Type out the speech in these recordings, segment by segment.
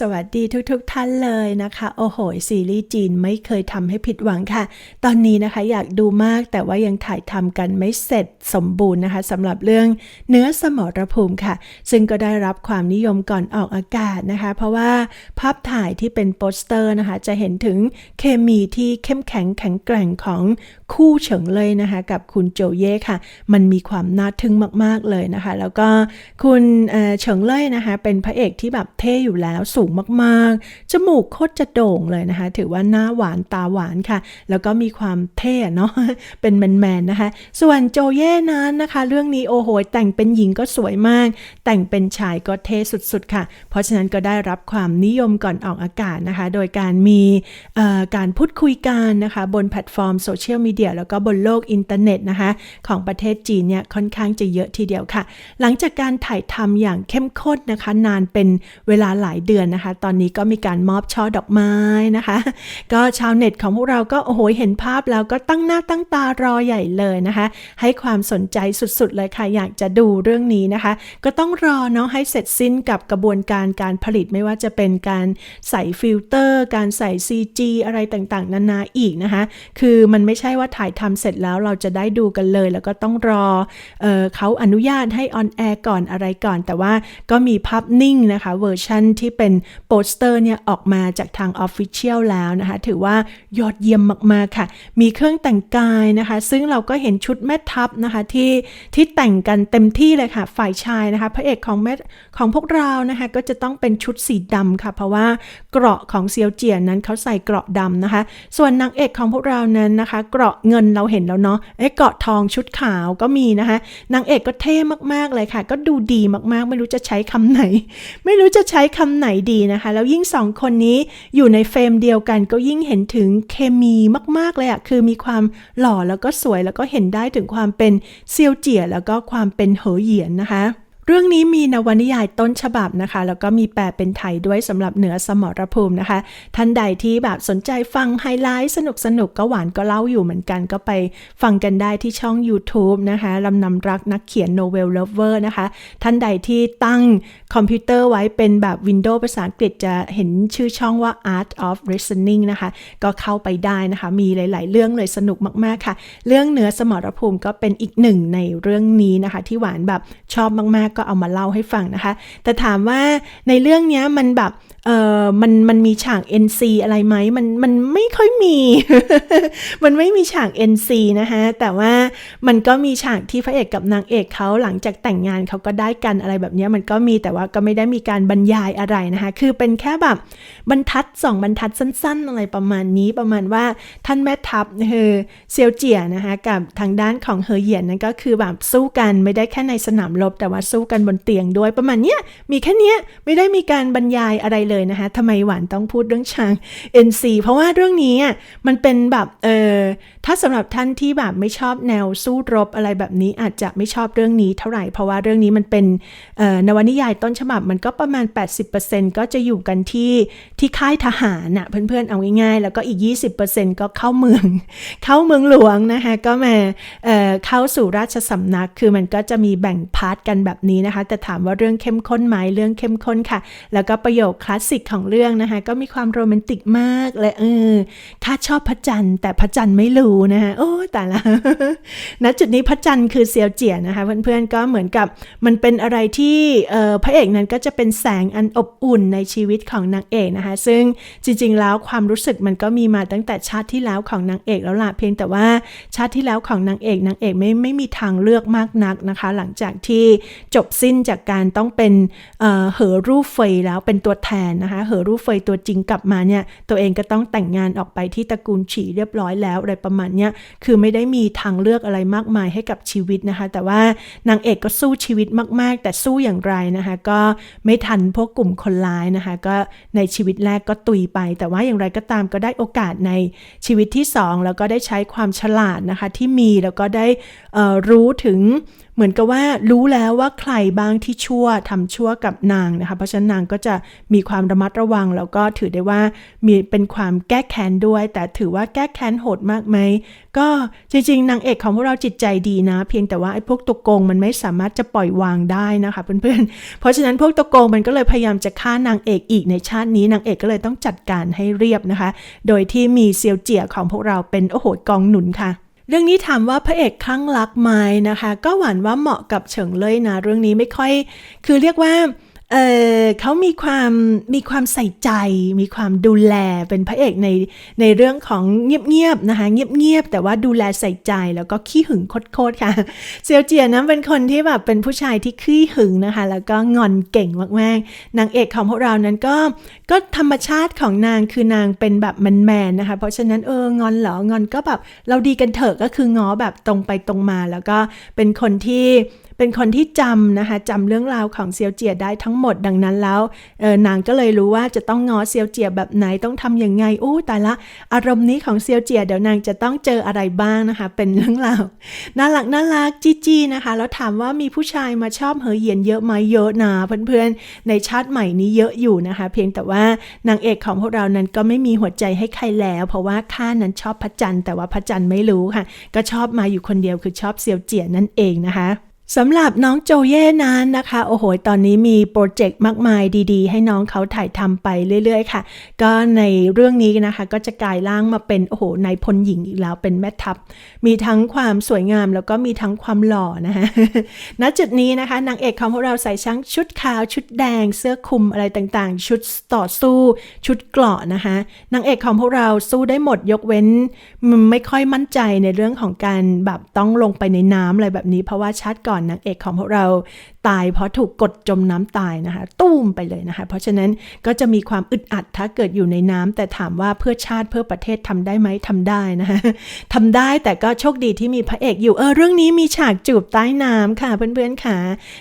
สวัสดีทุกๆทท่านเลยนะคะ โอ้โห ซีรีส์จีนไม่เคยทำให้ผิดหวังค่ะ ตอนนี้นะคะอยากดูมากแต่ว่ายังถ่ายทำกันไม่เสร็จสมบูรณ์นะคะสำหรับเรื่องเนื้อสมรภูมิค่ะ ซึ่งก็ได้รับความนิยมก่อนออกอากาศนะคะ เพราะว่าภาพถ่ายที่เป็นโปสเตอร์นะคะ จะเห็นถึงเคมีที่เข้มแข็งแข็งแกร่งของคู่เฉิงเลยนะคะ กับคุณโจเย่ค่ะ มันมีความน่าทึ่งมาก ๆเลยนะคะ แล้วก็คุณเฉิงเล่ยนะคะ เป็นพระเอกที่แบบเท่อยู่แล้วสูงมากๆ จมูกโคตรจะโด่งเลยนะคะ ถือว่าหน้าหวานตาหวานค่ะ แล้วก็มีความเท่เนาะ เป็นแมนๆนะคะ ส่วนโจเย่นั้นนะคะ เรื่องนี้โอ้โห แต่งเป็นหญิงก็สวยมาก แต่งเป็นชายก็เท่สุดๆค่ะ เพราะฉะนั้นก็ได้รับความนิยมก่อนออกอากาศนะคะ โดยการมีการพูดคุยกันนะคะ บนแพลตฟอร์มโซเชียลมีเดียแล้วก็บนโลกอินเทอร์เน็ตนะคะ ของประเทศจีนเนี่ยค่อนข้างจะเยอะทีเดียวค่ะ หลังจากการถ่ายทำอย่างเข้มข้นนะคะ นานเป็นเวลาหลายเดือนนะคะ ตอนนี้ก็มีการมอบช่อดอกไม้นะคะ ก็ชาวเน็ตของพวกเราก็โอ้โหเห็นภาพแล้วก็ตั้งหน้าตั้งตารอใหญ่เลยนะคะ ให้ความสนใจสุดๆเลยค่ะ อยากจะดูเรื่องนี้นะคะ ก็ต้องรอเนาะให้เสร็จสิ้นกับกระบวนการการผลิตไม่ว่าจะเป็นการใส่ฟิลเตอร์ การใส่ CG อะไรต่างๆ นานาอีกนะคะ คือมันไม่ใช่ว่าถ่ายทำเสร็จแล้วเราจะได้ดูกันเลย แล้วก็ต้องรอเออเขาอนุญาตให้ออนแอร์ก่อนอะไรก่อน แต่ว่าก็มีภาพนิ่งนะคะเวอร์ชันที่เป็นโปสเตอร์เนี่ยออกมาจากทาง Official แล้วนะคะ ถือว่ายอดเยี่ยมมากๆค่ะ มีเครื่องแต่งกายนะคะ ซึ่งเราก็เห็นชุดแม่ทัพนะคะที่ที่แต่งกันเต็มที่เลยค่ะ ฝ่ายชายนะคะ พระเอกของแม่ของพวกเรานะคะ ก็จะต้องเป็นชุดสีดำค่ะ เพราะว่าเกราะของเซียวเจียนนั้นเขาใส่เกราะดำนะคะ ส่วนนางเอกของพวกเรานั้นนะคะ เกราะเงินเราเห็นแล้วเนาะเอ้เกราะทองชุดขาวก็มีนะคะนางเอกก็เท่มากๆเลยค่ะ ก็ดูดีมากๆ ไม่รู้จะใช้คำไหน ไม่รู้จะใช้คำไหนดีนะคะ แล้วยิ่งสองคนนี้อยู่ในเฟรมเดียวกันก็ยิ่งเห็นถึงเคมีมาก ๆ เลยอะคือมีความหล่อแล้วก็สวยแล้วก็เห็นได้ถึงความเป็นเซียวเจี๋ยแล้วก็ความเป็นเหอเหยียนนะคะ เรื่องนี้มีนวนิยายต้นฉบับนะคะ แล้วก็มีแปลเป็นไทยด้วยสำหรับเหนือสมรภูมินะคะ ท่านใดที่แบบสนใจฟังไฮไลท์สนุกสนุกก็หวานก็เล่าอยู่เหมือนกัน ก็ไปฟังกันได้ที่ช่อง YouTube นะคะลำนำรักนักเขียน Novel Lover นะคะ ท่านใดที่ตั้งคอมพิวเตอร์ไว้เป็นแบบ Windows ภาษาอังกฤษจะเห็นชื่อช่องว่า Art of Listening นะคะ ก็เข้าไปได้นะคะ มีหลาย ๆ เรื่องเลยสนุกมากๆค่ะ เรื่องเหนือสมรภูมิก็เป็นอีกหนึ่งในเรื่องนี้นะคะ ที่หวานแบบชอบมากๆก็เอามาเล่าให้ฟังนะคะ แต่ถามว่าในเรื่องนี้มันแบบเออมันมันมีฉาก NC อะไรไหมมันมันไม่ค่อยมี มันไม่มีฉาก NC นะคะแต่ว่ามันก็มีฉากที่พระเอกกับนางเอกเขาหลังจากแต่งงานเขาก็ได้กันอะไรแบบนี้มันก็มีแต่ว่าก็ไม่ได้มีการบรรยายอะไรนะคะ คือเป็นแค่แบบบรรทัดสองบรรทัดสั้น ๆ อะไรประมาณนี้ประมาณว่าท่านแม่ทัพคือเซียวเจียนะคะกับทางด้านของเฮอเหยียนนั่นก็คือแบบสู้กันไม่ได้แค่ในสนามรบแต่ว่าสู้กันบนเตียงด้วยประมาณเนี้ยมีแค่เนี้ยไม่ได้มีการบรรยายอะไรเลยนะคะทำไมหวานต้องพูดเรื่องช้าง NC เพราะว่าเรื่องนี้อะมันเป็นแบบเออถ้าสำหรับท่านที่แบบไม่ชอบแนวสู้รบอะไรแบบนี้อาจจะไม่ชอบเรื่องนี้เท่าไหร่ เพราะว่าเรื่องนี้มันเป็นเอ่อนวนิยายต้นฉบับมันก็ประมาณ 80%ก็จะอยู่กันที่ที่ค่ายทหารน่ะเพื่อนๆเอาง่ายๆ แล้วก็อีก 20%ก็เข้าเมือง เข้าเมืองหลวงนะคะก็มาเอ่อเข้าสู่ราชสำนักคือมันก็จะมีแบ่งพาร์ทกันแบบนี้นะคะ แต่ถามว่าเรื่องเข้มข้นไหมเรื่องเข้มข้นค่ะ แล้วก็ประโยคคลาสสิกของเรื่องนะคะ ก็มีความโรแมนติกมากเลยเออข้าชอบพระจันทร์แต่พระจันทร์ไม่รู้นะคะโอ้แต่ละณจุดนี้พระจันทร์คือเซียวเจียนะคะ เพื่อนๆก็เหมือนกับมันเป็นอะไรที่เออพระเอกนั้นก็จะเป็นแสงอันอบอุ่นในชีวิตของนางเอกนะคะ ซึ่งจริง ๆ แล้วความรู้สึกมันก็มีมาตั้งแต่ชาติที่แล้วของนางเอกแล้วล่ะเพียงแต่ว่าชาติที่แล้วของนางเอกนางเอกไม่ไม่มีทางเลือกมากนักนะคะ หลังจากที่จบบสิ้นจากการต้องเป็นเอ่อเหอรูปเฟยแล้วเป็นตัวแทนนะคะเหอรูปเฟยตัวจริงกลับมาเนี่ยตัวเองก็ต้องแต่งงานออกไปที่ตระกูลฉีเรียบร้อยแล้วอะไรประมาณเนี้ยคือไม่ได้มีทางเลือกอะไรมากมายให้กับชีวิตนะคะ แต่ว่านางเอกก็สู้ชีวิตมาก ๆ แต่สู้อย่างไรนะคะ ก็ไม่ทันพวกกลุ่มคนร้ายนะคะ ก็ในชีวิตแรกก็ตุยไป แต่ว่าอย่างไรก็ตามก็ได้โอกาสในชีวิตที่สองแล้วก็ได้ใช้ความฉลาดนะคะที่มีแล้วก็ได้รู้ถึง เหมือนกับว่ารู้แล้วว่าใครบ้างที่ชั่วทำชั่วกับนางนะคะ เพราะฉะนั้นนางก็จะมีความระมัดระวัง แล้วก็ถือได้ว่ามีเป็นความแก้แค้นด้วย แต่ถือว่าแก้แค้นโหดมากไหมก็จริงๆนางเอกของพวกเราจิตใจดีนะ เพียงแต่ว่าไอ้พวกตัวโกงมันไม่สามารถจะปล่อยวางได้นะคะเพื่อนๆ เพราะฉะนั้นพวกตัวโกงมันก็เลยพยายามจะฆ่านางเอกอีกในชาตินี้นางเอกก็เลยต้องจัดการให้เรียบนะคะ โดยที่มีเซียวเจียของพวกเราเป็นโอ้โหกองหนุนค่ะ เรื่องนี้ถามว่าพระเอกคลั่งรักไหมนะคะ ก็หวานว่าเหมาะกับเฉิงเลยนะ เรื่องนี้ไม่ค่อย คือเรียกว่า เออเขามีความมีความใส่ใจ มีความดูแลเป็นพระเอกในในเรื่องของเงียบๆนะคะเงียบๆแต่ว่าดูแลใส่ใจแล้วก็ขี้หึงโคตรๆค่ะเซียวเจียนะเป็นคนที่แบบเป็นผู้ชายที่ขี้หึงนะคะ แล้วก็งอนเก่งมากๆนางเอกของพวกเรานั้นก็ก็ธรรมชาติของนางคือนางเป็นแบบแมนๆนะคะ เพราะฉะนั้นเอองอนเหรองอนก็แบบเราดีกันเถอะก็คือง้อแบบตรงไปตรงมา แล้วก็เป็นคนที่เป็นคนที่จำนะคะจำเรื่องราวของเซียวเจียได้ทั้งหมดดังนั้นแล้วเออนางก็เลยรู้ว่าจะต้องง้อเซียวเจียแบบไหนต้องทำยังไงอู้แต่ละ อารมณ์นี้ของเซียวเจียเดี๋ยวนางจะต้องเจออะไรบ้างนะคะ เป็นเรื่องราวน่ารักน่ารักจี้จี้นะคะ แล้วถามว่ามีผู้ชายมาชอบเหยเหียนเยอะไหมเยอะนะเพื่อนๆในชาติใหม่นี้เยอะอยู่นะคะ เพียงแต่ว่านางเอกของพวกเรานั้นก็ไม่มีหัวใจให้ใครแล้ว เพราะว่าข้านั้นชอบพระจันทร์แต่ว่าพระจันทร์ไม่รู้ค่ะ ก็ชอบมาอยู่คนเดียวคือชอบเซียวเจียนั่นเองนะคะ สำหรับน้องโจเย่นั้นนะคะ โอ้โห ตอนนี้มีโปรเจกต์มากมายดีๆ ให้น้องเขาถ่ายทำไปเรื่อยๆ ค่ะ ก็ในเรื่องนี้นะคะ ก็จะกลายร่างมาเป็น โอ้โหนายพลหญิงอีกแล้วเป็นแม่ทัพ มีทั้งความสวยงามแล้วก็มีทั้งความหล่อนะคะณจุดนี้นะคะนางเอกของพวกเราใส่ชั้งชุดขาวชุดแดง เสื้อคลุมอะไรต่างๆ ชุดต่อสู้ ชุดเกราะนะคะนางเอกของพวกเราสู้ได้หมดยกเว้นไม่ค่อยมั่นใจในเรื่องของการแบบต้องลงไปในน้ำอะไรแบบนี้เพราะว่าชาติก่อนนางเอกของพวกเราตายเพราะถูกกดจมน้ำตายนะคะตุ้มไปเลยนะคะ เพราะฉะนั้นก็จะมีความอึดอัดถ้าเกิดอยู่ในน้ำแต่ถามว่าเพื่อชาติเพื่อประเทศทำได้ไหมทำได้นะคะทำได้แต่ก็โชคดีที่มีพระเอกอยู่เออเรื่องนี้มีฉากจูบใต้น้ำค่ะเพื่อนๆค่ะ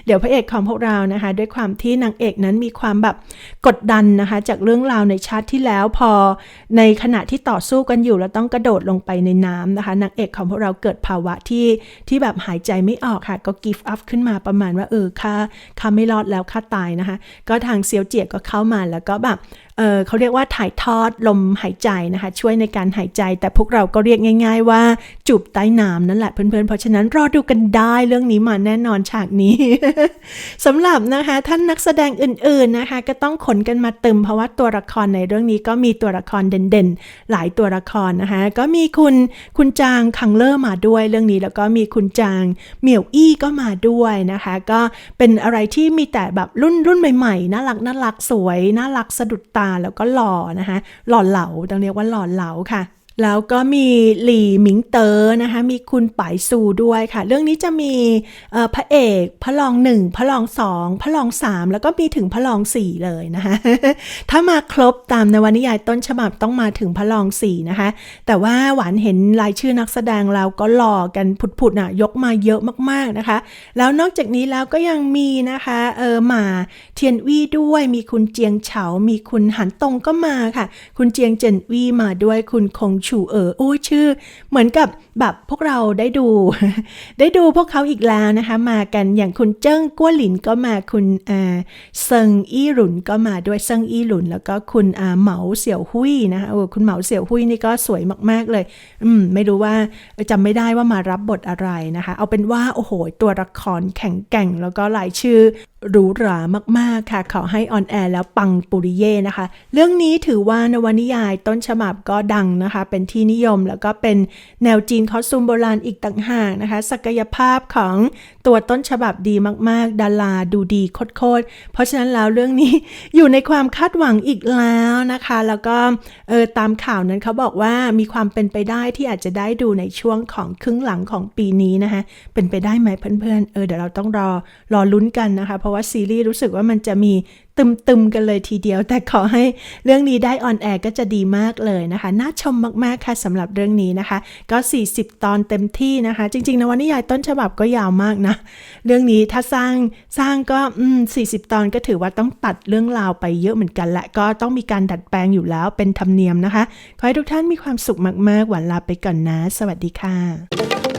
เดี๋ยวพระเอกของพวกเรานะคะ ด้วยความที่นางเอกนั้นมีความแบบกดดันนะคะ จากเรื่องราวในชาติที่แล้วพอในขณะที่ต่อสู้กันอยู่แล้วต้องกระโดดลงไปในน้ำนะคะนางเอกของพวกเราเกิดภาวะที่ที่แบบหายใจไม่ออกค่ะ ก็กิฟต์อัพขึ้นมาประมาณว่าเออค่าค่าไม่รอดแล้วค่าตายนะคะ ก็ทางเซียวเจียก็เข้ามาแล้วก็แบบเเขาเรียกว่าถ่ายทอดลมหายใจนะคะ ช่วยในการหายใจ แต่พวกเราก็เรียกง่าย ๆ ว่าจูบใต้น้ำนั่นแหละเพื่อนๆ เพราะฉะนั้นรอดูกันได้เรื่องนี้มาแน่นอนฉากนี้ สำหรับนะคะท่านนักแสดงอื่นๆนะคะ ก็ต้องขนกันมาเติมเพราะว่าตัวละครในเรื่องนี้ก็มีตัวละครเด่นๆ หลายตัวละครนะคะ ก็มีคุณคุณจางคังเลอร์มาด้วยเรื่องนี้แล้วก็มีคุณจางเหมียวอี้ก็มาด้วยนะคะ ก็เป็นอะไรที่มีแต่แบบรุ่นรุ่นใหม่ๆน่ารักน่ารักสวยน่ารักสะดุดตาแล้วก็หล่อนะคะหล่อเหลาต้องเรียกว่าหล่อเหลาค่ะ แล้วก็มีหลี่หมิงเตอ๋อนะคะ มีคุณป๋ายซูด้วยค่ะ เรื่องนี้จะมีพระเอกพระรองหนึ่งพระรองสองพระรองสามแล้วก็มีถึงพระรองสี่เลยนะคะ ถ้ามาครบตามนวนิยายต้นฉบับต้องมาถึงพระรองสี่นะคะ แต่ว่าหวานเห็นรายชื่อนักแสดงเราก็หล่อกันผุดๆน่ะยกมาเยอะมากๆนะคะ แล้วนอกจากนี้แล้วก็ยังมีนะคะเออมาเทียนวี่ด้วย มีคุณเจียงเฉา มีคุณหันตงก็มาค่ะ คุณเจียงเจินวี่มาด้วยคุณคงชูเอ๋อโอ้ชื่อ เหมือนกับ แบบพวกเราได้ดู ได้ดูพวกเขาอีกแล้วนะคะ มากันอย่างคุณเจิ้งกั้วหลินก็มาคุณอ่าเซิงอี้หลุนก็มาด้วยเซิงอี้หลุน แล้วก็คุณอ่าเหมาเสี่ยวหุยนะคะโอ้คุณเหมาเสี่ยวหุยนี่ก็สวยมาก ๆเลย อืมไม่รู้ว่าจำไม่ได้ว่ามารับบทอะไรนะคะ เอาเป็นว่าโอ้โห ตัวละครแข็งแกร่งแล้วก็หลายชื่อหรูหรามาก ๆ ค่ะ ขอให้ออนแอร์แล้วปังปุริเย่นะคะ เรื่องนี้ถือว่านวนิยายต้นฉบับก็ดังนะคะ เป็นที่นิยมแล้วก็เป็นแนวจีนนคอสตูมโบราณอีกต่างหากนะคะ ศักยภาพของตัวต้นฉบับดีมาก ๆ ดาราดูดีโคตรๆเพราะฉะนั้นแล้วเรื่องนี้อยู่ในความคาดหวังอีกแล้วนะคะ แล้วก็เออตามข่าวนั้นเขาบอกว่ามีความเป็นไปได้ที่อาจจะได้ดูในช่วงของครึ่งหลังของปีนี้นะคะ เป็นไปได้ไหมเพื่อนๆเออเดี๋ยวเราต้องรอรอลุ้นกันนะคะ เพราะว่าซีรีส์รู้สึกว่ามันจะมีตึมๆกันเลยทีเดียว แต่ขอให้เรื่องนี้ได้ออนแอร์ก็จะดีมากเลยนะคะ น่าชมมากๆค่ะสำหรับเรื่องนี้นะคะ ก็ 40 ตอนเต็มที่นะคะ จริงๆนวนิยายต้นฉบับก็ยาวมากนะ เรื่องนี้ถ้าสร้างสร้างก็อืม40 ตอนก็ถือว่าต้องตัดเรื่องราวไปเยอะเหมือนกันและก็ต้องมีการดัดแปลงอยู่แล้วเป็นธรรมเนียมนะคะ ขอให้ทุกท่านมีความสุขมากๆหวันลาไปก่อนนะ สวัสดีค่ะ